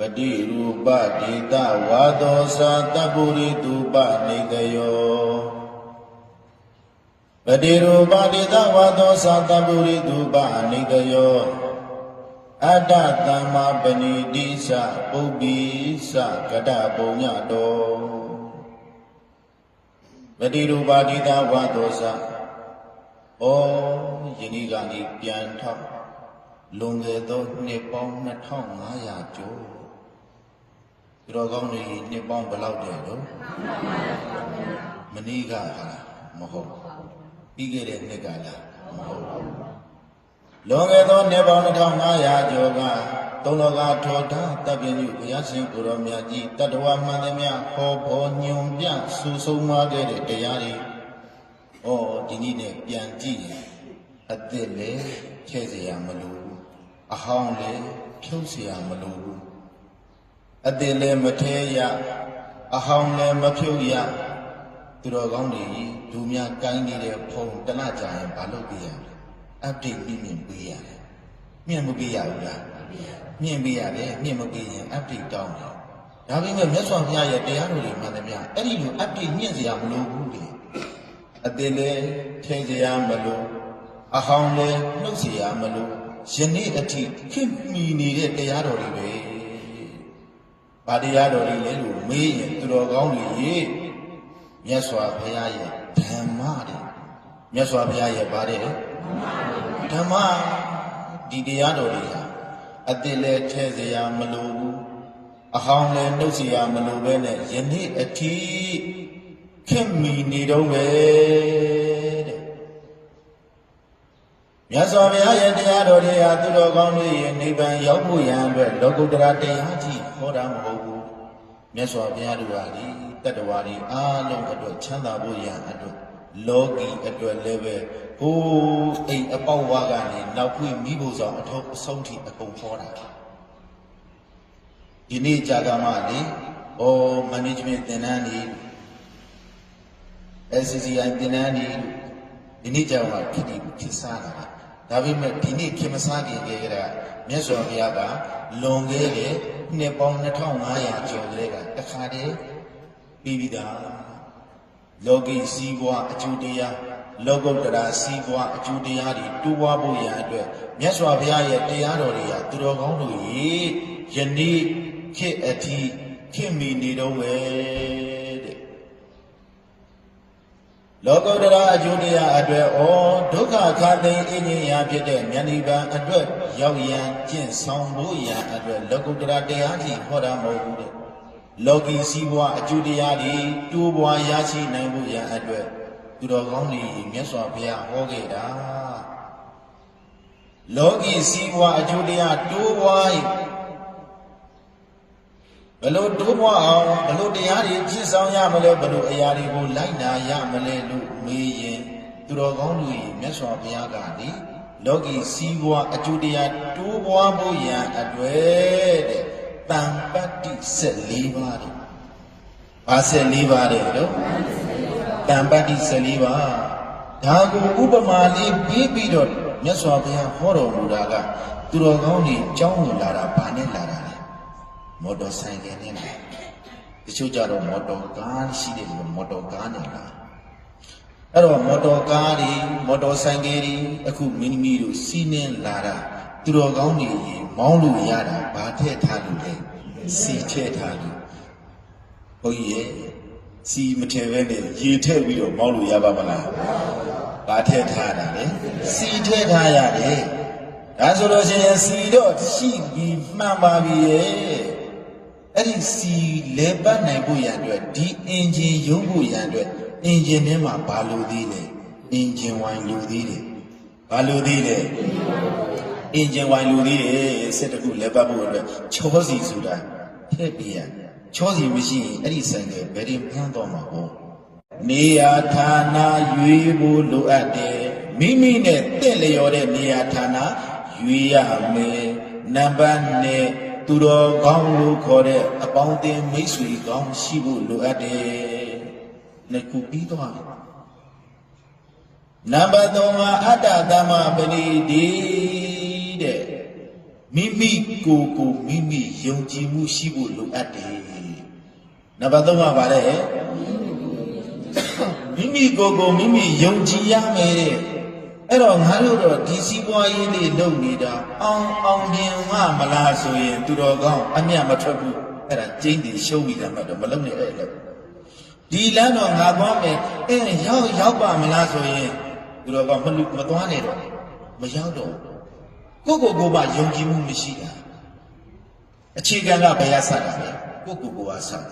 ပတိရူပဒေတဝါသောသာတပ္ပုရိတုပနေတယောပတိရူပဒေတဝါသောသာတပ္ပုရိတုပနေတယောအတ္တသမ္မာပဏိတိသပုပ္ပိသကတပုံညတောပတိရူပဒေတဝါသောသာဩယနေ့ကနေပြန်ထောက်လွန်ခဲ့သောနှစ်ပေါင်း2500ကျော် သူတော်ကောင်းတွေနှစ်ပေါင်းဘယ်လောက်တည်းလို့မနည်းကဟာမဟုတ်ပြီးခဲ့တဲ့နှစ်ကလားမဟုတ်လွန်ခဲ့သောနှစ်ပေါင်း2500ကျော်ကသုံးလောကထောတာတပ်ပြညုဘုရားရှင်ကိုရောမြတ်ကြီးတတ္တဝမှန်သမျှဟောဖို့ညွန်ပြဆူဆုံးမခဲ့တဲ့တရားတွေဟောဒီနေ့နဲ့ပြန်ကြည့်ရင်အသစ်လည်းဖြည့်စရာမလိုဘူးအဟောင်းလည်းဖြုတ်စရာမလိုဘူး အတင်လည်းမထဲရအဟောင်းလည်းမဖြုတ်ရသူတော်ကောင်းတွေဒူများကိုင်းနေတဲ့ဖုံတနကြရင်ဘာလုပ်ပြရလဲအပ်ဒိတ်ပြီးမြင်ပေးရတယ်မြင်မပေးရဘူးလားမြင်ပေးရတယ်မြင်မပေးရင်အပ်ဒိတ်တောင်းတယ်ဒါပေမဲ့မြတ်စွာဘုရားရဲ့တရားတော်တွေမှန်သမျှအဲ့ဒီလိုအပ်ဒိတ်မြင့်စရာမလိုဘူးလေအတင်လည်းထဲစရာမလိုအဟောင်းလည်းနှုတ်စရာမလိုယနေ့အထိခင်မီနေတဲ့တရားတော်တွေပဲ ဗာတရားတော်တွေလည်းလို့မေးရင်သူတော်ကောင်းတွေရေမြတ်စွာဘုရားရဲ့ဓမ္မတဲ့မြတ်စွာဘုရားရဲ့ဗာတဲ့ဓမ္မဒီတရားတော်တွေဟာအတိလည်းထဲเสียမလိုဘူးအဟောင်းလည်းနှုတ်เสียမလိုပဲနဲ့ယနေ့အထိခင်မီနေတော့ပဲတဲ့မြတ်စွာဘုရားရဲ့တရားတော်တွေဟာသူတော်ကောင်းတွေရဲ့နိဗ္ဗာန်ရောက်ဖို့ရန်အတွက်လောကုတ္တရာတရားကြီး ဟောတာမဟုတ်ဘူးမြတ်စွာဘုရားတို့ဟာဒီတတ္တဝါတွေအားလုံးအတွက်ချမ်းသာဖို့ရန်အတွက်လောကီအတွက်လည်းပဲဟိုးအိမ်အပေါက်ဝါကနေနောက်ဖွင့်မိဖို့ဆောင်အထုပ်အဆုံးထိအကုန်ဟောတာဒီနေ့ကြာကမှလေဩ management သင်တန်းနေ SCCI သင်တန်းနေဒီနေ့ကြာမှဖြစ်ပြီးဖြစ်စားတာ ဒါပေမဲ့ဒီနေ့ခင်မစားခင်ကြဲကြတာမြတ်စွာဘုရားကလွန်ခဲ့တဲ့နှစ်ပေါင်း2500ကျော်ကလေးကတခါတည်းပြီးပြီးသားလောကီစည်းပွားအကျိုးတရားလောကုတ္တရာစည်းပွားအကျိုးတရားတွေတိုးပွားဖို့ရန်အတွက်မြတ်စွာဘုရားရဲ့တရားတော်တွေဟာသူတော်ကောင်းတို့ရေယနေ့ခေတ်အထိခင်မီနေတော့ဝဲတဲ့ လောကုတ္တရာအကျိုးတရားအတွက်ဩဒုက္ခခါသိအင်းကြီးရာဖြစ်တဲ့ဉာဏိပံအတွက်ရောက်ရန်ကျင့်ဆောင်ဖို့ရန်အတွက်လောကုတ္တရာတရားကြီးဟောတာမဟုတ်ဘူးတဲ့လောကီစည်းပွားအကျိုးတရားတွေတိုးပွားရရှိနိုင်ဖို့ရန်အတွက်သူတော်ကောင်းတွေမြတ်စွာဘုရားဟောခဲ့တာလောကီစည်းပွားအကျိုးတရားတိုးပွား ဘယ်လိုတိုးပွားအောင်ဘယ်လိုတရားတွေကြည့်ဆောင်ရမလဲဘယ်လိုအရာတွေကိုလိုက်နာရမလဲလို့မေးရင်သူတော်ကောင်းတွေမြတ်စွာဘုရားကဒီလောကီစည်းပွားအကျိုးတရားတိုးပွားဖို့ရန်အတွက်တဲ့တန်ပတ္တိ14ပါးတဲ့ဘာ14ပါးတဲ့တော့တန်ပတ္တိ14ပါးဒါကိုဥပမာလေးပြီးပြီးတော့မြတ်စွာဘုရားဟောတော်မူတာကသူတော်ကောင်းတွေကြောင်းဝင်လာတာဘာနဲ့လာတာလဲ မော်တော်ဆိုင်ကနဲ့လာတချို့ကြတော့မော်တော်ကားရှိတယ်လို့မော်တော်ကားနဲ့လာအဲ့တော့မော်တော်ကားတွေမော်တော်ဆိုင်ကယ်တွေအခုမင်းမီတို့စီးနှင်းလာတာသူတော်ကောင်းတွေမောင်းလို့ရတာဘာထည့်ထားလို့လဲစီထည့်ထားလို့ဘုန်းကြီးရဲ့စီမထည့်ပဲနဲ့ရေထည့်ပြီးတော့မောင်းလို့ရပါမလားဘာထည့်ထားတာလဲစီထည့်ထားရတယ်ဒါဆိုလို့ရှိရင်စီတော့ရှိပြီးမှန်ပါပြီရဲ့ အဲ့ဒီစီလဲပတ်နိုင်ဖို့ရန်အတွက်ဒီအင်ဂျင်ရုံးဖို့ရန်အတွက်အင်ဂျင်ထဲမှာဘာလို့သေးလဲအင်ဂျင်ဝိုင်လူသေးတယ်ဘာလို့သေးလဲအင်ဂျင်ဝိုင်လူသေးတယ်စစ်တခုလဲပတ်ဖို့အတွက်ချောစီဆိုတာထည့်ပြရချောစီမရှိရင်အဲ့ဒီဆိုင်ကဘယ်ရင်ဖမ်းတော့မှာဟုတ်နေရာဌာနရွေးဖို့လိုအပ်တယ်မိမိနဲ့တင့်လျော်တဲ့နေရာဌာနရွေးရမယ်နံပါတ်1 သူတော်ကောင်းလို့ခေါ်တဲ့အပေါင်းအသင်းမိတ်ဆွေကောင်းရှိဖို့လိုအပ်တယ်နှစ်ခုပြီးသွားပြီနံပါတ်3ကအတ္တသမပရိဒီတဲ့မိမိကိုယ်ကိုမိမိယုံကြည်မှုရှိဖို့လိုအပ်တယ်နံပါတ်3ကပါလေမိမိကိုယ်ကိုမိမိယုံကြည်ရမယ်တဲ့အဲ့တော့ငါတို့တော့ဒီစည်းပွားရေးလေးလုပ်နေတာအောင်အောင်မြင် မှမလားဆိုရင်သူတော်ကောင်းအမျက်မထွက်ဘူးအဲ့ဒါကျင်းတယ်ရှုံးပြီးတယ်မှတော့မလုပ်နဲ့အဲ့လိုဒီလမ်းတော့ငါသွားမယ်အဲရောက်ရောက်ပါမလားဆိုရင်သူတော်ကောင်းမလူမသွားနဲ့တော့မရောက်တော့ဘူးကိုယ့်ကိုယ်ကိုယ်ပါယုံကြည်မှုမရှိတာအခြေခံကဘယ်ရဆက်တာလဲ ကိုယ့်ကိုယ်ကိုယ်အားဆက်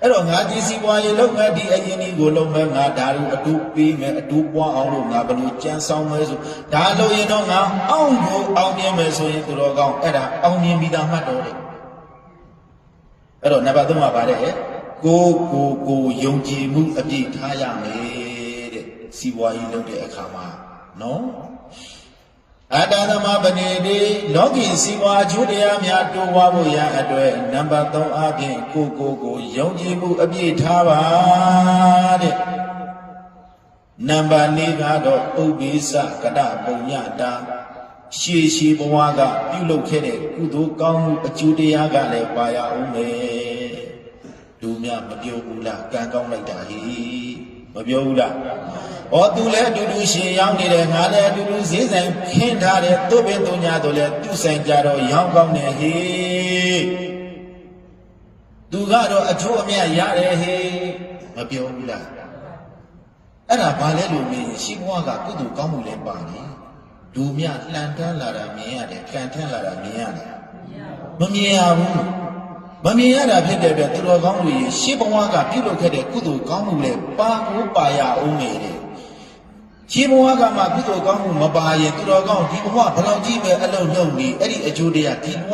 အဲ့တော့ငါဒီစီပွားရေးလုပ်မယ်ဒီအရင်ကြီးကိုလုပ်မယ်ငါဒါတို့အတူပေးမယ်အတူပွားအောင်လို့ငါဘယ်လိုကြံဆောင်မယ်ဆိုဒါလို့ရင်တော့ငါအောင်ကိုအောင်မြင်မယ်ဆိုရင်သူတော်ကောင်းအဲ့ဒါအောင်မြင်ပြီးသားမှတ်တော့တယ်အဲ့တော့နံပါတ်3ကပါတယ်ကိုယ်ကိုယ်ကိုယုံကြည်မှုအပြည့်ထားရမယ်တဲ့စီပွားရေးလုပ်တဲ့အခါမှာနော် အတ္တသမပဏိတိလောကီစီဝါအကျိုးတရားများတိုးဝါဖို့ရန်အတွက်နံပါတ်3အပြင်ကိုကိုယ်ကိုယုံကြည်မှုအပြည့်ထားပါတဲ့နံပါတ်4ကတော့ဥပ္ပိသကတပုံညတာရှေရှေဘဝကပြုလုပ်ခဲ့တဲ့ကုသိုလ်ကောင်းမှုအကျိုးတရားကလည်းပါရအောင်မယ်ဒုမြမပြောဘူးလားကံကောင်းလိုက်တာဟိမပြောဘူးလား ဩသူလည်းအတူတူရှင်ရောက်နေတယ်ငါလည်းအတူတူဈေးဆိုင်ခင်းထားတယ်သူ့ဘင်းသူညာတို့လည်းသူ့ဆိုင်ကြတော့ရောင်းကောင်းတယ်ဟိသူကတော့အချိုးအမြတ်ရတယ်ဟိမပြောဘူးလားအဲ့ဒါဘာလဲလို့မေးရင်ရှိဘဝကကုသိုလ်ကောင်းမှုလည်းပါတယ်ဒူမြလှန်တန်းလာတာမြင်ရတယ်ခံထန်းလာတာမြင်ရတယ်မမြင်ရဘူးမမြင်ရတာဖြစ်တဲ့အတွက်သူတော်ကောင်းတွေရှေးဘဝကပြုလုပ်ခဲ့တဲ့ကုသိုလ်ကောင်းမှုလည်းပါကိုပါရအောင်နေတယ် ရှေးဘဝကမှကုသိုလ်ကောင်းမှုမပါရင်သူတော်ကောင်းဒီဘဝဘယ်လောက်ကြီးပဲအလုံးလုံးနေအဲ့ဒီအကျိုးတရားဒီဘဝ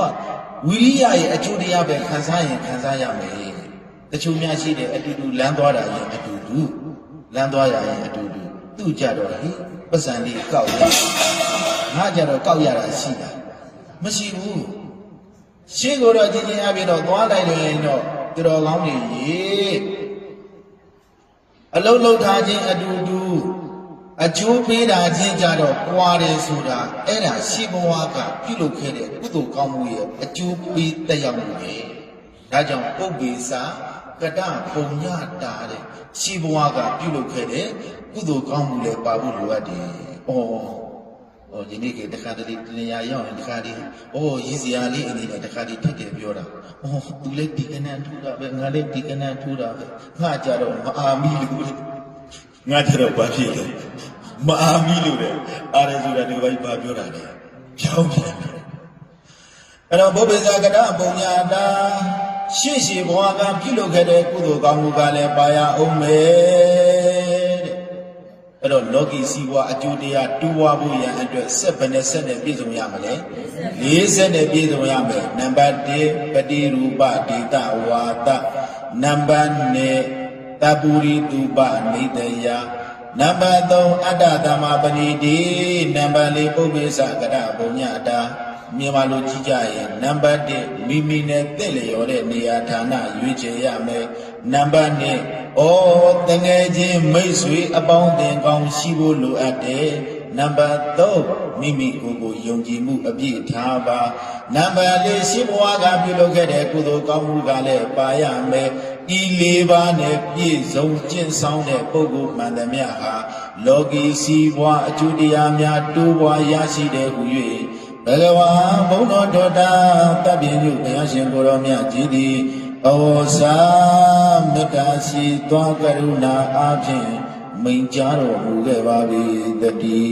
ဝိရိယရဲ့အကျိုးတရားပဲခံစားရင်ခံစားရမယ်တချို့များရှိတယ်အတူတူလမ်းသွားတာရင်အတူတူလမ်းသွားရရင်အတူတူသူ့ကြတော့ဟိပတ်စံလေးကောက်ရငါကြတော့ကောက်ရတာရှိတာမရှိဘူးရှေ့ကိုတော့ကြည်ချင်းအပြည့်တော့သွားလိုက်လို့ရင်တော့သူတော်ကောင်းတွေရေအလုံးလုံးထားခြင်းအတူတူ အကျိုးပေးတာချင်းကြတော့ပွာတယ်ဆိုတာအဲ့ဒါရှေ့ဘဝကပြုလုပ်ခဲ့တဲ့ကုသိုလ်ကောင်းမှုရဲ့အကျိုးပေးတက်ရောက်မှုပဲဒါကြောင့်ပုပ္ပေစာကတပုံညတာတဲ့ရှေ့ဘဝကပြုလုပ်ခဲ့တဲ့ကုသိုလ်ကောင်းမှုလည်းပါဖို့လိုအပ်တယ်။အော်။အော်ဒီနေ့ကတခါတလေတနေရာရောက်ရင်တခါတည်းအော်ရည်စရာလေးအနေနဲ့တခါတည်းထပ်တယ်ပြောတာ။အော်သူလည်းဒီကနန်ထူတာပဲငါလည်းဒီကနန်ထူတာပဲ။ငါကြတော့မအာမီလို့လေ။ငါကြတော့ဘာဖြစ်လဲ။ မအာမီလို့လေ။အားရဆိုတာဒီဘက်ဘာပြောတာလဲ။ဖြောင်းပြန်တယ်။အဲ့တော့ဘုဗ္ဗေဇာကတပုံညာတာရှေ့ရှေဘဝကပြုလုပ်ခဲ့တဲ့ကုသိုလ်ကောင်းမှုကလည်းပါရအောင်မယ်တဲ့အဲ့တော့လောကီစီးပွားအကျိုးတရားတူဝါဖို့ရန်အတွက်ဆက်ဘယ်နဲ့ဆက်နဲ့ပြည့်စုံရမလဲ40နဲ့ပြည့်စုံရမယ်နံပါတ်1ပတိရူပဒေတဝါဒနံပါတ်2တပုရိတုပနေတယ နံပါတ်3အတ္တသမပဏိတိနံပါတ်4ပုပ္ပေသကရဘုံညတာမြန်မာလိုကြည့်ကြရင်နံပါတ်1မိမိနဲ့တင့်လျော်တဲ့နေရာဌာနရွေးချယ်ရမယ်နံပါတ်2ဩတငယ်ချင်းမိတ်ဆွေအပေါင်းအသင်းကောင်းရှိဖို့လိုအပ်တယ်နံပါတ်3မိမိကိုယ်ကိုယုံကြည်မှုအပြည့်ထားပါနံပါတ်4ရှိဘဝကပြုလုပ်ခဲ့တဲ့ကုသိုလ်ကောင်းမှုကလည်းပါရမယ် ဤလေးပါးနဲ့ပြည့်စုံကျင့်ဆောင်တဲ့ပုဂ္ဂိုလ်မှန်သမျှဟာလောကီစီးပွားအကျိုးတရားများတိုးပွားရရှိတဲ့ဟု၍ဘဂဝါဘုန်းတော်တော်တာတပ်ပြင်းညုဘုရားရှင်ကိုယ်တော်မြတ်ကြီးသည်ဩဇာမေတ္တာရှိသောကရုဏာအားဖြင့်မိန်ကြားတော်မူခဲ့ပါ၏တတိ